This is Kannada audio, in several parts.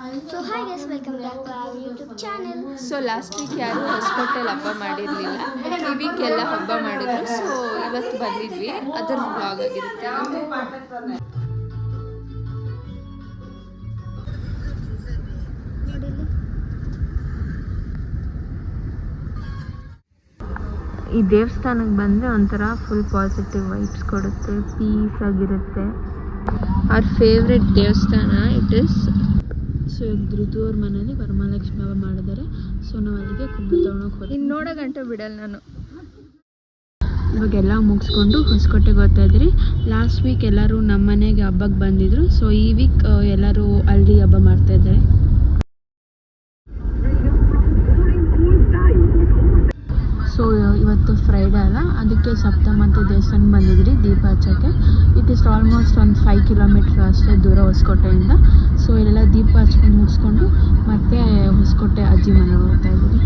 Hi guys, welcome back to our YouTube channel. So last week ಯಾರು ಹೊಸಕೋಟೆಲಿ ಹಬ್ಬ ಮಾಡಿರಲಿಲ್ಲ. ಈ ವೀಕ್ ಎಲ್ಲ ಹಬ್ಬ ಮಾಡಿದ್ರು. ಸೊ ಇವತ್ತು ಬಂದಿದ್ವಿ. ಅದರ ಬ್ಲಾಗ್ ಆಗಿರುತ್ತೆ. ಈ ದೇವಸ್ಥಾನಕ್ಕೆ ಬಂದರೆ ಒಂಥರ ಫುಲ್ ಪಾಸಿಟಿವ್ ವೈಬ್ಸ್ ಕೊಡುತ್ತೆ. ಪೀಸ್ ಆಗಿರುತ್ತೆ. ಅವ್ರ ಫೇವ್ರೆಟ್ ದೇವಸ್ಥಾನ ಇಟ್ ಇಸ್ ಸೊ ಧೃತು ಅವ್ರ ಮನೇಲಿ ವರಮಹಾಲಕ್ಷ್ಮಿ ಹಬ್ಬ ಮಾಡಿದ್ದಾರೆ. ಸೊ ನಾವು ಅಲ್ಲಿಗೆ ಕುಂಭ ತೊಗೊಳಕ್ ಹೋಗಿ ಇನ್ನು ನೋಡೋ ಗಂಟೆ ಬಿಡಲ್ಲ ನಾನು. ಇವಾಗೆಲ್ಲ ಮುಗಿಸ್ಕೊಂಡು ಹೊಸಕೋಟೆಗೆ ಹೋಗ್ತಾ ಇದ್ರಿ ಲಾಸ್ಟ್ ವೀಕ್ ಎಲ್ಲರೂ ನಮ್ಮ ಮನೆಗೆ ಹಬ್ಬಕ್ಕೆ ಬಂದಿದ್ರು. ಸೊ ಈ ವೀಕ್ ಎಲ್ಲರೂ ಅಲ್ಲಿ ಹಬ್ಬ ಮಾಡ್ತಾ ಇದ್ದಾರೆ ಸೊ ಇವತ್ತು ಫ್ರೈಡೇ ಅಲ್ಲ, ಅದಕ್ಕೆ ಸಪ್ತಮಾತೆ ದೇವಸ್ಥಾನ ಬಂದಿದ್ರಿ, ದೀಪ ಹಚ್ಚೋಕ್ಕೆ. ಇಟ್ ಇಸ್ ಆಲ್ಮೋಸ್ಟ್ ಒಂದು ಫೈವ್ ಕಿಲೋಮೀಟ್ರ್ ಅಷ್ಟೇ ದೂರ ಹೊಸಕೋಟೆಯಿಂದ. ಸೊ ಇಲ್ಲೆಲ್ಲ ದೀಪ ಹಚ್ಕೊಂಡು ಮುಗಿಸ್ಕೊಂಡು ಮತ್ತೆ ಹೊಸಕೋಟೆ ಅಜ್ಜಿ ಮನೆ ಹೋಗ್ತಾ ಇದ್ದೀವಿ.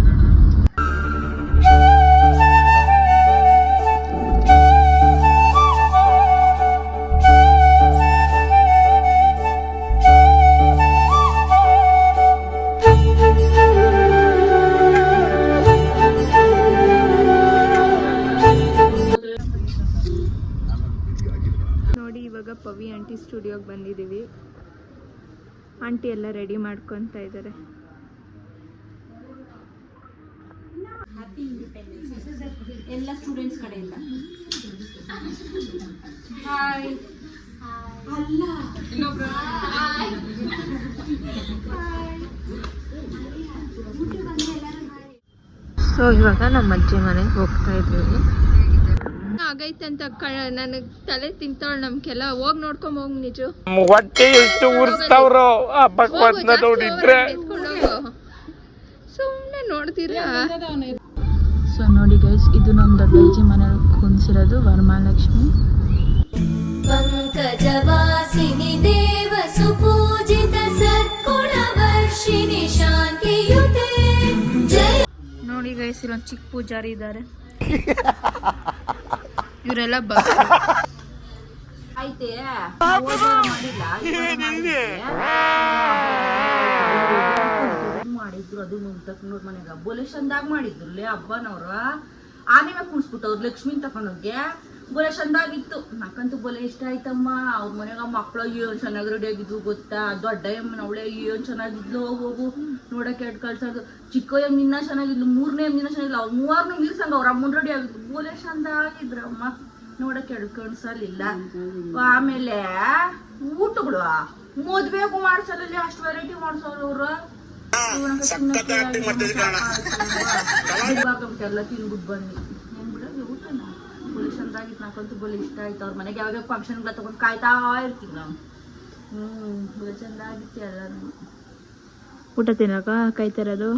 ಪವಿ ಆಂಟಿ ಸ್ಟುಡಿಯೋಗೆ ಬಂದಿದ್ದೀವಿ ಆಂಟಿ ಎಲ್ಲ ರೆಡಿ ಮಾಡ್ಕೊತಾ ಇದ್ದಾರೆ ಎಲ್ಲ ಸ್ಟೂಡೆಂಟ್ಸ್ ಕಡೆಯಿಂದ ಹಾಯ್ ಅಲ್ಲ. ಸೊ ಇವಾಗ ನಮ್ಮ ಅಜ್ಜಿ ಮನೆಗೆ ಹೋಗ್ತಾ ಇದ್ದೀವಿ ಆಗೈತೆ ಅಂತ ನನಗೆ ತಲೆ ತಿಂತಾಳ ನಮ್ಗೆಲ್ಲ ಹೋಗ್ ನೋಡ್ಕೊಂಡ್ ಹೋಗ್ ನಿಜು. ಹೊಟ್ಟೆ ಎಷ್ಟು ಉರ್ಸ್ತಾವ್ರೋ ಆ ಭಗವಂತನ ನೋಡಿದ್ರೆ. ಸುಮ್ನೆ ನೋಡ್ತೀರಾ? ಸೊ ನೋಡಿ ಗೈಸ್ ಇದು ನಮ್ದು ಅಜ್ಜಿ ಮನೇಲಿ ಕುಂದಿಸಿರೋದು ವರಮಹಾಲಕ್ಷ್ಮಿ ಪಂಕಜವಾಸಿನಿ ದೇವ ಸುಪೂಜಿತ ಸದ್ಗುಣ ವರ್ಷಿಣಿ ಶಾಂತಿಯುತೆ ನೋಡಿ ಗೈಸ್ ಇಲ್ಲೊಂದು ಚಿಕ್ಕ ಪೂಜಾರಿ ಇದ್ದಾರೆ ಇವರೆಲ್ಲ ಮಾಡಿದ್ರು? ಅದು ತಕ್ಕನೂರ್ ಮನೆಗ. ಬೊಲೇಶನ್ದಾಗ ಚಂದಾಗ ಮಾಡಿದ್ರು ಲೇ ಹಬ್ಬನವ್ರ ಆನೆ ಮ್ಯಾಗ ಕುಣಿಸ್ಬಿಟ್ಟವ್ರು ಲಕ್ಷ್ಮೀನ್ ತಕೊಂಡೋಗ್ಗೆ ಬೋಲೆ ಚಂದಾಗಿತ್ತು. ನಕ್ಕಂತೂ ಬೋಲೆ ಇಷ್ಟ ಆಯ್ತಮ್ಮ. ಅವ್ರ ಮನೆಗ ಮಕ್ಕಳು ಏನ್ ಚೆನ್ನಾಗಿ ರೆಡಿ ಆಗಿದ್ವು ಗೊತ್ತಾ? ದೊಡ್ಡ ಎಮ್ಮನ ಅವಳೆ ಏನ್ ಚೆನ್ನಾಗಿದ್ಲು? ಹೋಗು ನೋಡಕ್ಕೆ ಎಡ್ ಕಳ್ಸೋದು ಚಿಕ್ಕ ಎಂ ನಿನ್ನ ಚೆನ್ನಾಗಿದ್ಲು ಮೂರನೇ ಎಂ ನಿನ್ನ ಚೆನ್ನಾಗಿಲ್ಲ ಅವ್ರು ಮೂವರ್ನೂ ನಿಲ್ಸಂಗ ಅವ್ರ ಅಮ್ಮನ್ ರೆಡಿ ಆಗಿದ್ರು ಬೋಲೆ ಚಂದಾಗಿದ್ರಮ್ಮ. ನೋಡಕ್ಕೆ ಎಡ್ ಕಳ್ಸಲಿಲ್ಲ ಆಮೇಲೆ ಊಟಗಳು. ಮದ್ವೆಗೂ ಮಾಡ್ಸಲ್ಲ ಅಷ್ಟು ವೆರೈಟಿ ಮಾಡ್ಸೋರು ಅವ್ರು. ಎಲ್ಲ ತಿನ್ಬಿಟ್ಟು ಬನ್ನಿ. ಬುಲಿ ಚಂದಾಗಿತ್ತು ನಾಕಂತೂ ಬುಲಿ ಇಷ್ಟ ಆಯ್ತು. ಅವ್ರ ಮನೆಗೆ ಯಾವಾಗ ಫಂಕ್ಷನ್ಗಳ ತಗೊಂಡು ಕಾಯ್ತಾ ಇರ್ತೀವಿ ನಾವು. ಹ್ಮ್ ಚಂದ ಆಗಿತ್ತು ಎಲ್ಲಾನು. ಊಟ ತಿನ್ನಕ ಕೈ ಇರೋದು?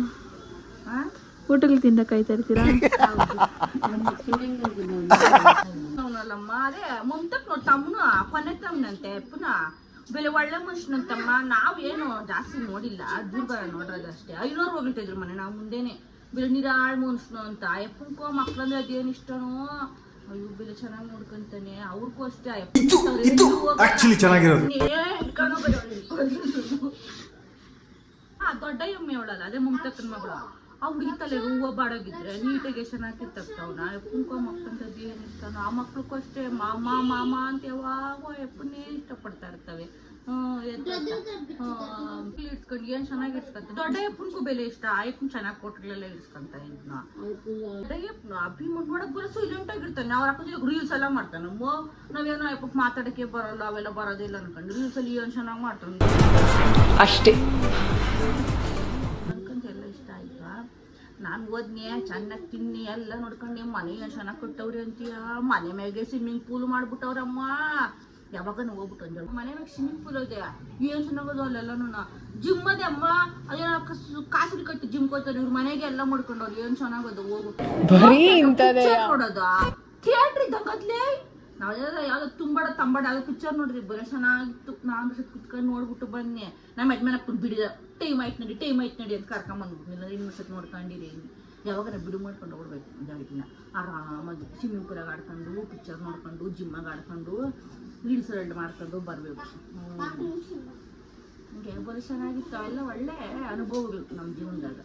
ಹಾ ಊಟಗಳು ತಿಂದ ಕಾಯ್ತಾ ಇರ್ತೀರಾ? ಅವನಲ್ಲಮ್ಮ ಅದೇ ಮಮತಕ್ ನೋಡ್ ತಮ್ಮನು ಕೊನೆ ತಮ್ಮನಂತೆ ಪುನಃ. ಬೆಲೆ ಒಳ್ಳೆ ಮನುಷ್ಯನಂತಮ್ಮ ಏನು ಜಾಸ್ತಿ ನೋಡಿಲ್ಲ. ದೂರ ಬರ ನೋಡ್ರದಷ್ಟೇ ಐನೂರು ಹೋಗಿಟ್ಟಿದ್ರು ಮನೆ ನಾವು ಮುಂದೆನೆ. ಬೆಲೆ ನಿರಾಳ್ ಮನುಷ್ಯನು ಅಂತ. ಎಪ್ಪನ್ಕೋ ಮಕ್ಳಂದ್ರೆ ಅದೇನ್ ಇಷ್ಟನೋ. ಬೆಲೆ ಚೆನ್ನಾಗಿ ನೋಡ್ಕೊಂತಾನೆ. ಅವ್ರಿಗೂ ಅಷ್ಟೇ. Actually ಚೆನ್ನಾಗಿರೋದು. ಆ ದೊಡ್ಡ ಎಮ್ಮೆ ಅವಳಲ್ಲ ಅದೇ ಮಮತಕ್ಕನ ಮಗಳು. ಆ ಹುಡುಗಿ ತಲೆಗೆ ಹೂವು ಬಾಡೋಗಿದ್ರೆ ನೀಟಾಗಿ ಚೆನ್ನಾಗಿ ತಗ್ತಾವನ ಕುಂಕುಮ ಮಕ್ಕಂತದ್ದು ಏನಿರ್ತಾನೋ ಆ ಮಕ್ಳಿಗೂ ಅಷ್ಟೇ. ಮಾಮ ಮಾಮ ಅಂತ ಯಾವಾಗ ಎಪ್ಪನೇ ಇಷ್ಟಪಡ್ತಾ ಇರ್ತವೆ. ಇಡ್ಸ್ಕೊಂಡು ಏನ್ ಚೆನ್ನಾಗಿ ಇಡ್ಸ್ಕೊಂತ? ದೊಡ್ಡ ಬೆಲೆ ಇಷ್ಟ. ಆ ಎಪ್ಪನ್ ಚೆನ್ನಾಗಿ ಕೊಟ್ರಲ್ಲೆಲ್ಲ ಇಡ್ಸ್ಕೊಂತ ಇದ್ನ. ದೊಡ್ಡ ಎಪ್ಪನ ಅಭಿಮನ್ ನೋಡಕ್ ಬರೋ ಸೈಲೆಂಟ್ ಆಗಿರ್ತಾನೆ ಅವ್ರ ಅಕ್ಕ ಜೊತೆ ರೀಲ್ಸ್ ಎಲ್ಲ ಮಾಡ್ತಾನೆ. ನಾವೇನೋ ಎಪ್ಪಕ್ ಮಾತಾಡಕ್ಕೆ ಬರಲ್ಲ ಅವೆಲ್ಲ ಬರೋದಿಲ್ಲ ಅನ್ಕೊಂಡು. ರೀಲ್ಸ್ ಅಲ್ಲಿ ಏನ್ ಚೆನ್ನಾಗಿ ಮಾಡ್ತಾನೆ? ಅಷ್ಟೇ. ಅನ್ಕೊಂತ ಎಲ್ಲ ಇಷ್ಟ ಆಯ್ತಾ? ನಾನು ಓದ್ನೆ ಚೆನ್ನಾಗಿ ತಿನ್ನಿ ಎಲ್ಲ ನೋಡ್ಕೊಂಡು ಮನೆ ಏನು ಚೆನ್ನಾಗಿ ಕೊಟ್ಟವ್ರಿ ಅಂತೀಯ? ಮನೆ ಮ್ಯಾಗೆ ಸ್ವಿಮ್ಮಿಂಗ್ ಪೂಲ್ ಮಾಡ್ಬಿಟ್ಟವ್ರಮ್ಮ. ಯಾವಾಗ ಹೋಗ್ಬಿಟ್ಟು ಅಂದ ಮನೆ ಮ್ಯಾಗ ಸ್ವಿಮ್ಮಿಂಗ್ ಪೂಲ್ ಇದೆ. ಏನ್ ಚೆನ್ನಾಗದು ಅಲ್ಲೆಲ್ಲನೂ ಜಿಮ್ ಅದೇ ಅಮ್ಮ ಅದೇನೋ ಕಾಸು ಕಟ್ಟಿ ಜಿಮ್ ಕೊಡ್ತಾರೆ ಇವ್ರ ಮನೆಗೆ ಎಲ್ಲ ಮಾಡ್ಕೊಂಡವ್ರು ಏನು ಚೆನ್ನಾಗದು ಹೋಗ್ಬಿಟ್ಟು ನೋಡೋದು? ಥಿಯೇಟ್ರ್ ಇದ್ದಂಗತ್ಲೇ ನಾವೆಲ್ಲ ಯಾವ್ದು ತುಂಬಾಡ ತಂಬಾಡ ಯಾವ್ದು ಪಿಕ್ಚರ್ ನೋಡ್ರಿ. ಬರೋ ಚೆನ್ನಾಗಿತ್ತು. ನಾನು ಕುತ್ಕೊಂಡು ನೋಡ್ಬಿಟ್ಟು ಬನ್ನಿ ನಮ್ಮ ಯಜಮಾನ ಕುಂತ್ ಬಿಡಿದ. ಟೈಮ್ ಆಯ್ತು ನಡಿ ಟೈಮ್ ಆಯ್ತು ನಡಿ ಅಂತ ಕರ್ಕೊಂಬಂದ್ಬಿಟ್ಟು ಇನ್ನೊಂದು ಸತ್ ನೋಡ್ಕೊಂಡಿರಿ ಯಾವಾಗ ಬಿಡು ಮಾಡ್ಕೊಂಡು ಹೋಗ್ಬೇಕು ಜಾಗಟಿನ ಆರಾಮಾಗಿ ಸ್ವಿಮ್ಮಿಂಗ್ ಪೂಲಾಗ ಆಡ್ಕೊಂಡು ಪಿಕ್ಚರ್ ನೋಡ್ಕೊಂಡು ಜಿಮ್ಮಾಗ ಆಡ್ಕೊಂಡು ರೀಲ್ಸ್ ಎರಡು ಮಾಡ್ಕೊಂಡು ಬರಬೇಕು. ಹಿಂಗೆ ಬರೀ ಚೆನ್ನಾಗಿತ್ತು. ಎಲ್ಲ ಒಳ್ಳೆ ಅನುಭವಗಳು ನಮ್ಮ ಜೀವನದಾಗ.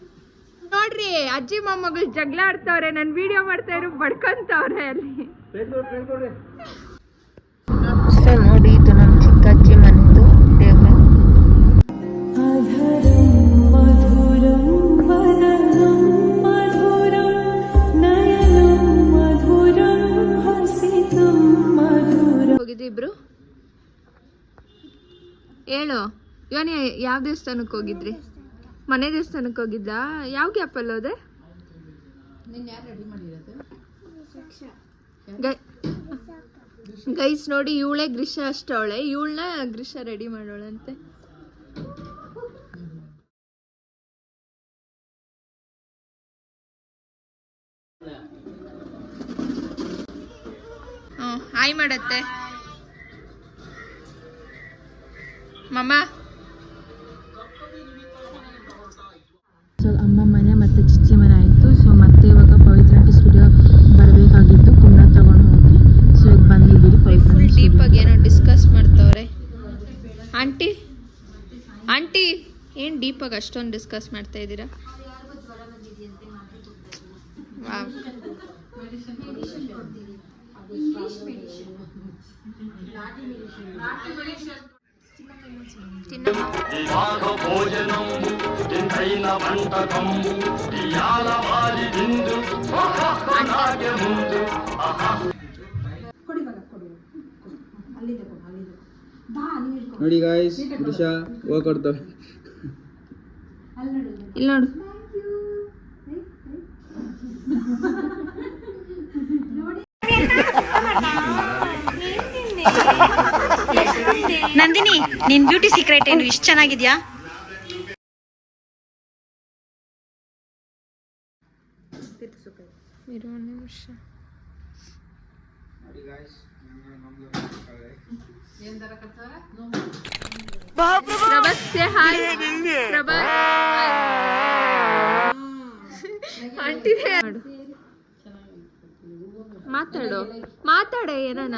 ನೋಡ್ರಿ ಅಜ್ಜಿ ಮೊಮ್ಮಗಳು ಜಗಳ ಆಡ್ತಾವ್ರೆ. ನನ್ ವಿಡಿಯೋ ಮಾಡ್ತಾ ಇರೋ ಬಡ್ಕೊಂತವ್ರೆ ಅಲ್ಲಿ. ಹೋಗಿದ್ರಿ ಇಬ್ರು? ಹೇಳು. ಇವನ್ ಯಾವ ದೇವಸ್ಥಾನಕ್ಕೆ ಹೋಗಿದ್ರಿ? ಮನೆ ದೇವಸ್ಥಾನಕ್ಕೆ ಹೋಗಿದ್ದ ಯಾವ ಗ್ಯಾಪಲ್ಲಿ ಹೋದೆ? ಗೈಸ್ ನೋಡಿ ಇವಳೆ ಗ್ರೀಷ ಅಷ್ಟವಳೆ ಇವಳನ್ನ ಗ್ರೀಷ ರೆಡಿ ಮಾಡೋಳಂತೆ. ಹಾಯ್ ಮಾಡತ್ತೆ. ಮಮ್ಮ ಸೊ ಅಮ್ಮ ಮನೆ ಮತ್ತು ಚಿಚ್ಚಿ ಮನೆ ಆಯಿತು. ಸೊ ಮತ್ತೆ ಇವಾಗ ಪವಿತ್ರ ಆಂಟಿ ಸ್ಟುಡಿಯೋ ಬರಬೇಕಾಗಿತ್ತು. ಕುಂಡ ತಗೊಂಡು ಹೋಗಿ. ಸೊ ಈಗ ಬಂದಿದ್ದೀರಿ ಫುಲ್ ಡೀಪಾಗಿ ಏನೋ ಡಿಸ್ಕಸ್ ಮಾಡ್ತವ್ರೆ. ಆಂಟಿ ಆಂಟಿ ಏನು ಡೀಪಾಗಿ ಅಷ್ಟೊಂದು ಡಿಸ್ಕಸ್ ಮಾಡ್ತಾ ಇದ್ದೀರಾ. ತಿನ್ನಮ್ಮ ఇవాగ భోజనంబు ఇంతైన వంటకంబు ఇయాల వారి విందు నాగే ముందు ನೋಡಿ ಗಾಯ್ಸ್ ದಿಶಾ ಹೋಗಿ ಕೊಡ್ತವೆ ಇಲ್ಲಿ ನೋಡು ನಂದಿನಿ ನಿನ್ ಬ್ಯೂಟಿ ಸೀಕ್ರೆಟ್ ಏನು? ಇಷ್ಟು ಚೆನ್ನಾಗಿದ್ಯಾ. ಮಾತಾಡು. ಮಾತಾಡ ಏನನ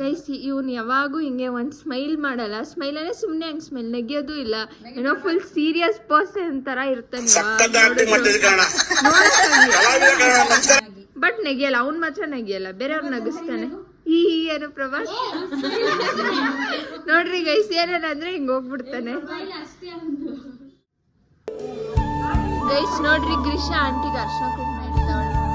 ಗೈಸ್ ಇವನ್ ಯಾವಾಗೂ ಹಿಂಗೆ ಒಂದ್ ಸ್ಮೈಲ್ ಮಾಡಲ್ಲ ಸ್ಮೈಲ್ ಅಂದ್ರೆ ಸುಮ್ನೆ ಹಂಗ್ ಸ್ಮೈಲ್ ನೆಗೆಯೋದು ಇಲ್ಲ ಏನೋ ಫುಲ್ ಸೀರಿಯಸ್ ಪರ್ಸನ್ ತರ ಇರ್ತಾನೆ ಬಟ್ ನೆಗೆಯಲ್ಲ ಅವ್ನ್ ಮಾತ್ರ ನೆಗೆಯಲ್ಲ ಬೇರೆಯವ್ರ ನಗಿಸ್ತಾನೆ ಈ ಈ ಏನು ಪ್ರಭಾಸ್ ನೋಡ್ರಿ ಗೈಸ್ ಏನೇನಂದ್ರೆ ಹಿಂಗ್ ಹೋಗ್ಬಿಡ್ತಾನೆ ಗೈಸ್ ನೋಡ್ರಿ ಗ್ರೀಷ ಆಂಟಿಗೆ ಅರ್ಶನ ಕುಂಕುಮ ಇಡ್ತಾವಳೆ.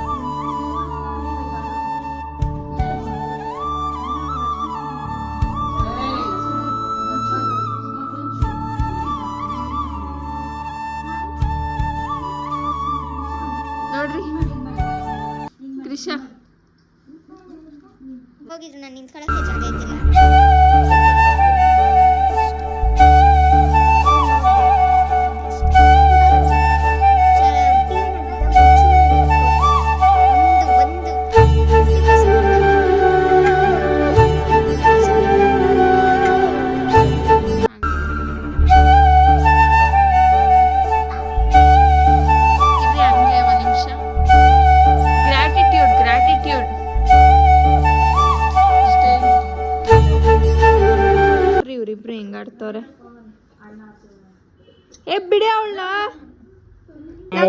ಏ ಬಿಡಿ ಅವಳ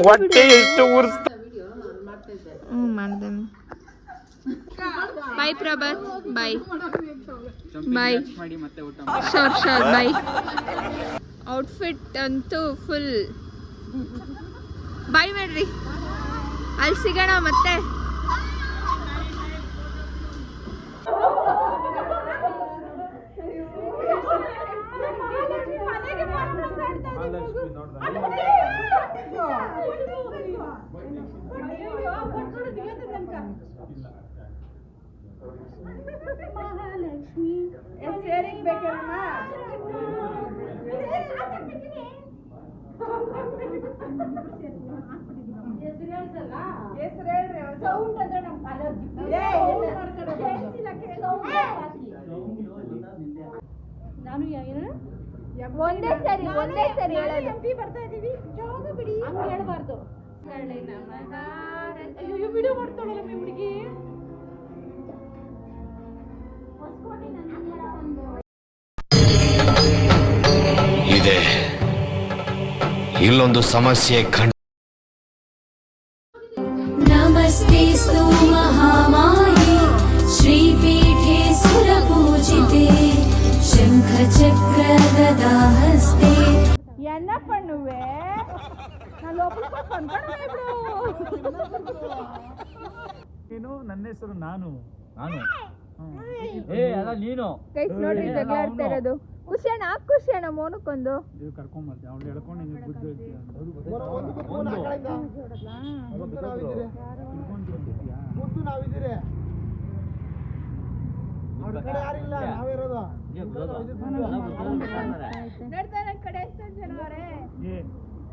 ಹೊಟ್ಟೆ ಎಷ್ಟು ಉರ್ಸ್ತ ಹ್ಞೂ ಮಾಡ್ದೆ ಬಾಯ್ ಪ್ರಭಾತ್ ಬಾಯ್ ಬಾಯ್ ಶೋರ್ ಶೋರ್ ಬಾಯ್ ಔಟ್ಫಿಟ್ ಅಂತೂ ಫುಲ್ ಬಾಯ್ ಮಾಡ್ರಿ ಅಲ್ಲಿ ಸಿಗೋಣ ಮತ್ತೆ. ಮಹಾಲಕ್ಷ್ಮಿ. ಬೇಕೇನಮ್ಮ? ಹೇಳ್ರಿ ಸೌಂಡ್ ಅಂದ್ರೆ ಅಲರ್ಜಿ. ನಾನು ಏನು? ಒಂದೇ ಸರಿ ಒಂದೇ ಸರಿ ಹೇಳೋದು. ಅಯ್ಯೋ ವಿಡಿಯೋ ಮಾಡ್ತಾಳಲ್ಲ ಈ ಹುಡುಗಿ. ಇದೆ. ಇಲ್ಲೊಂದು ಸಮಸ್ಯೆ ಖಂಡ ನಾನು ನನ್ನ ಹೆಸರು ನಾನು ನಾನು ಏ ಅಲ್ಲ ನೀನು ಗೈಸ್ ನೋಡ್ರಿ ಜಗಳ ಆಡ್ತಾ ಇರೋದು ಖುಷಿ ಅಣ್ಣ ಖುಷಿ ಅಣ್ಣ ಮೋನಕ್ಕೊಂದು ನೀವು ಕರ್ಕೊಂಬರ್ತೀವಿ ಅವ್ಳು ಹೇಳ್ಕೊಂಡು ನಿನಗೆ ಬುದ್ಧಿ ಗುದ್ದು ಹಾಕಿದ್ಲು